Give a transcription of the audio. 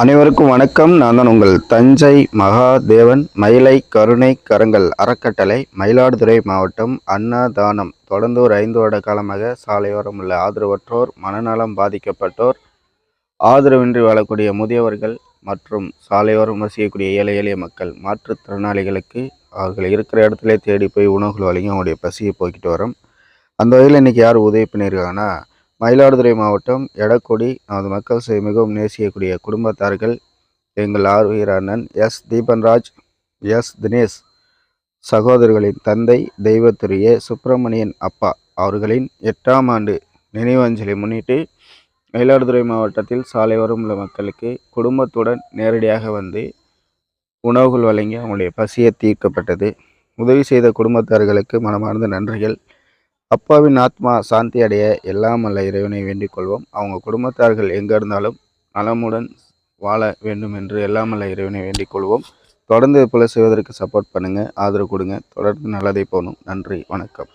அனைவருக்கும் வணக்கம். நான் தான் உங்கள் தஞ்சை மகாதேவன். மயிலை கருணை கரங்கள் அறக்கட்டளை மயிலாடுதுறை மாவட்டம் அன்னதானம். தொடர்ந்து ஒரு ஐந்து வருட காலமாக சாலையோரம் உள்ள ஆதரவற்றோர் மனநலம் பாதிக்கப்பட்டோர் ஆதரவின்றி வாழக்கூடிய முதியவர்கள் மற்றும் சாலையோரம் வசிக்கக்கூடிய ஏழை எளிய மக்கள் மாற்றுத்திறனாளிகளுக்கு அவர்கள் இருக்கிற இடத்துல தேடி போய் உணவுகள் வழங்கி அவங்களுடைய பசியை போக்கிட்டு வரோம். அந்த வகையில் இன்றைக்கி யார் உதவி பண்ணியிருக்காங்கன்னா மயிலாடுதுறை மாவட்டம் எடக்கொடி நமது மக்கள் சேவை மிகவும் நேசியக்கூடிய குடும்பத்தார்கள் எங்கள் ஆர்வீர் அண்ணன் எஸ் தீபன்ராஜ் எஸ் தினேஷ் சகோதரர்களின் தந்தை தெய்வத்துரிய சுப்பிரமணியன் அப்பா அவர்களின் எட்டாம் ஆண்டு நினைவஞ்சலி முன்னிட்டு மயிலாடுதுறை மாவட்டத்தில் சாலையோரம் உள்ள மக்களுக்கு குடும்பத்துடன் நேரடியாக வந்து உணவுகள் வழங்கி அவங்களுடைய பசியை தீர்க்கப்பட்டது. உதவி செய்த குடும்பத்தார்களுக்கு மனமார்ந்த நன்றிகள். அப்பாவின் ஆத்மா சாந்தி அடைய எல்லாம் அல்ல இறைவனை வேண்டிக் கொள்வோம். அவங்க குடும்பத்தார்கள் எங்கே இருந்தாலும் நலமுடன் வாழ வேண்டும் என்று எல்லாம் அல்ல இறைவனை வேண்டிக் கொள்வோம். தொடர்ந்து போல செய்வதற்கு சப்போர்ட் பண்ணுங்கள் ஆதரவு கொடுங்க. தொடர்ந்து நல்லதை போகணும். நன்றி வணக்கம்.